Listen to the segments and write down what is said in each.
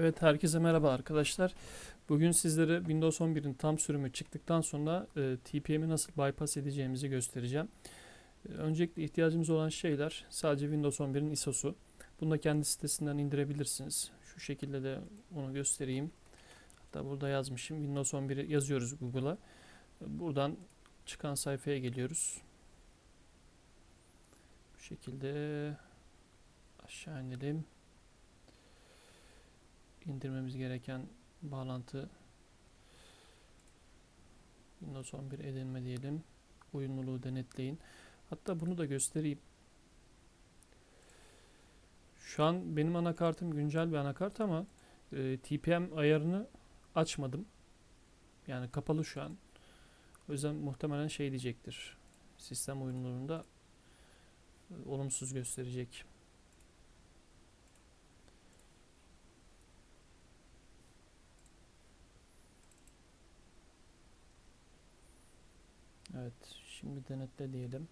Evet herkese merhaba arkadaşlar. Bugün sizlere Windows 11'in tam sürümü çıktıktan sonra e, TPM'i nasıl bypass edeceğimizi göstereceğim. E, öncelikle ihtiyacımız olan şeyler sadece Windows 11'in ISO'su. Bunu da kendi sitesinden indirebilirsiniz. Şu şekilde de onu göstereyim. Hatta burada yazmışım. Windows 11'i yazıyoruz Google'a. E, Buradan çıkan sayfaya geliyoruz. Bu şekilde aşağı inelim indirmemiz gereken bağlantı Windows 11 edinme diyelim. Uyumluluğu denetleyin. Hatta bunu da göstereyim. Şu an benim anakartım güncel bir anakart ama e, TPM ayarını açmadım. Yani kapalı şu an. O yüzden muhtemelen şey diyecektir. Sistem uyumluluğunda e, olumsuz gösterecek. Evet, şimdi denetle diyelim.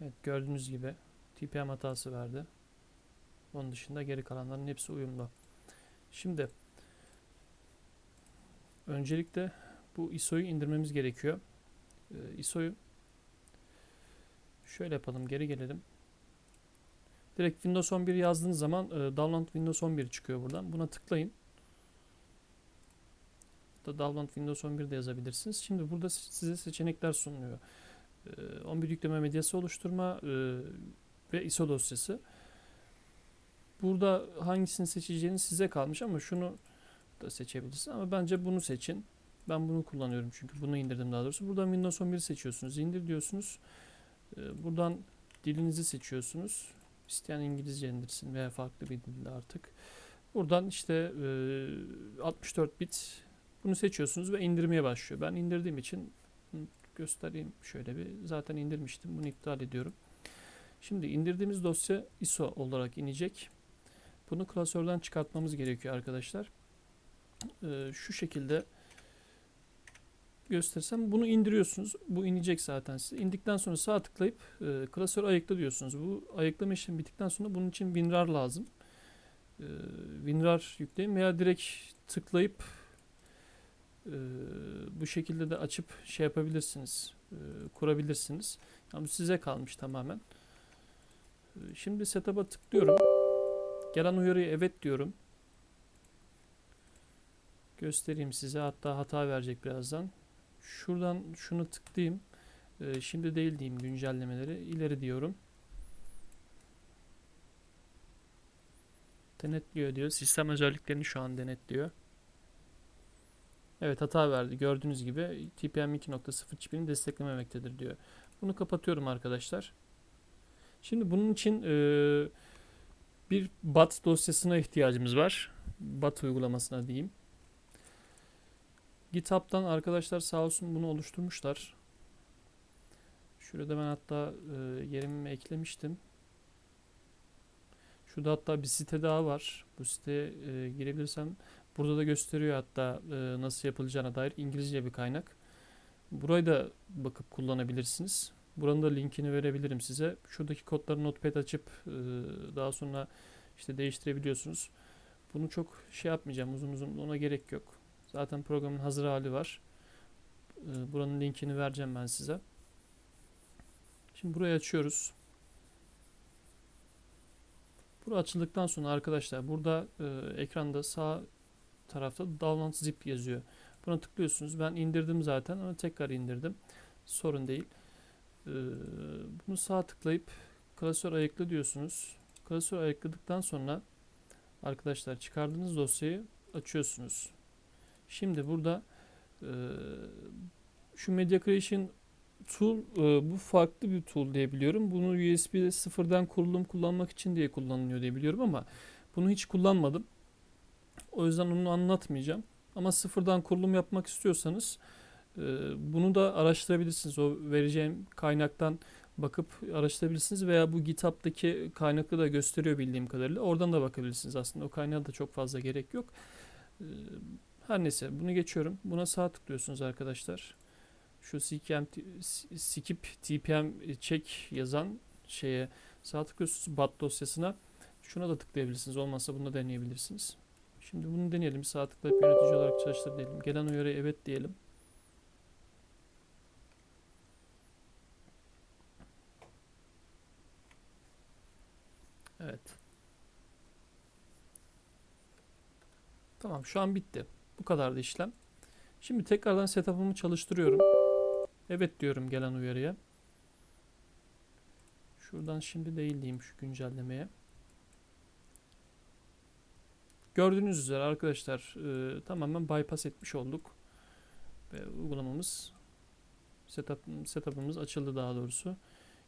Evet, gördüğünüz gibi TPM hatası verdi. Onun dışında geri kalanların hepsi uyumlu. Şimdi öncelikle bu ISO'yu indirmemiz gerekiyor. Ee, ISO'yu şöyle yapalım, geri gelelim. Direkt Windows 11 yazdığınız zaman e, Download Windows 11 çıkıyor buradan. Buna tıklayın da download Windows 11 de yazabilirsiniz. Şimdi burada size seçenekler sunuluyor. 11 yükleme medyası oluşturma ve ISO dosyası. Burada hangisini seçeceğiniz size kalmış ama şunu da seçebilirsiniz. Ama bence bunu seçin. Ben bunu kullanıyorum çünkü bunu indirdim daha doğrusu. Buradan Windows 11 seçiyorsunuz. İndir diyorsunuz. Buradan dilinizi seçiyorsunuz. İsteyen İngilizce indirsin veya farklı bir dilde artık. Buradan işte 64 bit bunu seçiyorsunuz ve indirmeye başlıyor. Ben indirdiğim için göstereyim şöyle bir. Zaten indirmiştim. Bunu iptal ediyorum. Şimdi indirdiğimiz dosya ISO olarak inecek. Bunu klasörden çıkartmamız gerekiyor arkadaşlar. Ee, şu şekilde göstersem bunu indiriyorsunuz. Bu inecek zaten size. İndikten sonra sağ tıklayıp e, klasör ayıkla diyorsunuz. Bu ayıklama işlemi bittikten sonra bunun için WinRAR lazım. E, WinRAR yükleyin veya direkt tıklayıp e, bu şekilde de açıp şey yapabilirsiniz, e, kurabilirsiniz. Yani size kalmış tamamen. E, şimdi setup'a tıklıyorum. Gelen uyarıya evet diyorum. Göstereyim size. Hatta hata verecek birazdan. Şuradan şunu tıklayayım. E, şimdi değil diyeyim güncellemeleri. ileri diyorum. Denetliyor diyor. Sistem özelliklerini şu an denetliyor. Evet hata verdi. Gördüğünüz gibi TPM 2.0 çipini desteklememektedir diyor. Bunu kapatıyorum arkadaşlar. Şimdi bunun için e, bir BAT dosyasına ihtiyacımız var. BAT uygulamasına diyeyim. GitHub'dan arkadaşlar sağ olsun bunu oluşturmuşlar. Şurada ben hatta e, yerimi eklemiştim. Şurada hatta bir site daha var. Bu siteye e, girebilirsem Burada da gösteriyor hatta e, nasıl yapılacağına dair İngilizce bir kaynak. Burayı da bakıp kullanabilirsiniz. Buranın da linkini verebilirim size. Şuradaki kodları notepad açıp e, daha sonra işte değiştirebiliyorsunuz. Bunu çok şey yapmayacağım uzun uzun ona gerek yok. Zaten programın hazır hali var. E, buranın linkini vereceğim ben size. Şimdi burayı açıyoruz. Bura açıldıktan sonra arkadaşlar burada e, ekranda sağ tarafta download zip yazıyor. Buna tıklıyorsunuz. Ben indirdim zaten ama tekrar indirdim. Sorun değil. Ee, bunu sağ tıklayıp klasör ayıkla diyorsunuz. Klasör ayıkladıktan sonra arkadaşlar çıkardığınız dosyayı açıyorsunuz. Şimdi burada e, şu Media Creation tool e, bu farklı bir tool diye biliyorum. Bunu USB sıfırdan kurulum kullanmak için diye kullanılıyor diye biliyorum ama bunu hiç kullanmadım. O yüzden onu anlatmayacağım. Ama sıfırdan kurulum yapmak istiyorsanız e, bunu da araştırabilirsiniz. O vereceğim kaynaktan bakıp araştırabilirsiniz veya bu GitHub'daki kaynakı da gösteriyor bildiğim kadarıyla. Oradan da bakabilirsiniz aslında. O kaynağa da çok fazla gerek yok. E, her neyse bunu geçiyorum. Buna sağ tıklıyorsunuz arkadaşlar. Şu skip tpm check yazan şeye sağ tıklıyorsunuz bat dosyasına. Şuna da tıklayabilirsiniz. Olmazsa bunu da deneyebilirsiniz. Şimdi bunu deneyelim. Sağ tıklayıp yönetici olarak çalıştır diyelim. Gelen uyarıya evet diyelim. Evet. Tamam şu an bitti. Bu kadardı işlem. Şimdi tekrardan setup'ımı çalıştırıyorum. Evet diyorum gelen uyarıya. Şuradan şimdi değil diyeyim şu güncellemeye. Gördüğünüz üzere arkadaşlar e, tamamen bypass etmiş olduk. Ve uygulamamız setup, setup'ımız açıldı daha doğrusu.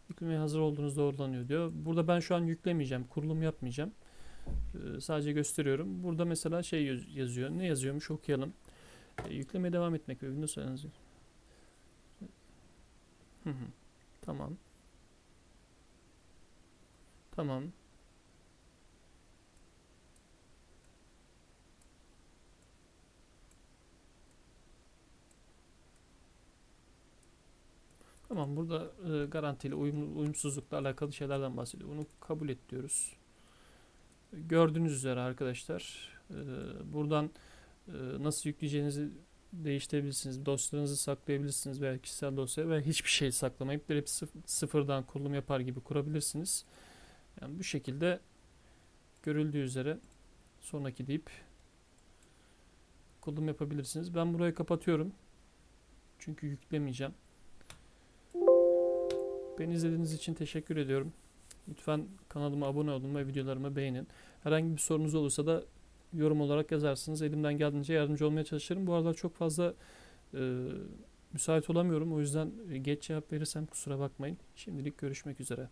Yüklemeye hazır olduğunuz doğrulanıyor diyor. Burada ben şu an yüklemeyeceğim. Kurulum yapmayacağım. E, sadece gösteriyorum. Burada mesela şey yaz- yazıyor. Ne yazıyormuş okuyalım. E, yüklemeye devam etmek ve Windows hı. Tamam. Tamam. Tamam burada e, garantiyle uyum, uyumsuzlukla alakalı şeylerden bahsediyor. Bunu kabul et diyoruz. Gördüğünüz üzere arkadaşlar e, buradan e, nasıl yükleyeceğinizi değiştirebilirsiniz. Dosyalarınızı saklayabilirsiniz veya kişisel dosya veya hiçbir şey saklamayıp direkt sıf- sıfırdan kurulum yapar gibi kurabilirsiniz. Yani bu şekilde görüldüğü üzere sonraki deyip kurulum yapabilirsiniz. Ben burayı kapatıyorum. Çünkü yüklemeyeceğim. Beni izlediğiniz için teşekkür ediyorum. Lütfen kanalıma abone olun ve videolarımı beğenin. Herhangi bir sorunuz olursa da yorum olarak yazarsınız. Elimden geldiğince yardımcı olmaya çalışırım. Bu arada çok fazla e, müsait olamıyorum. O yüzden geç cevap verirsem kusura bakmayın. Şimdilik görüşmek üzere.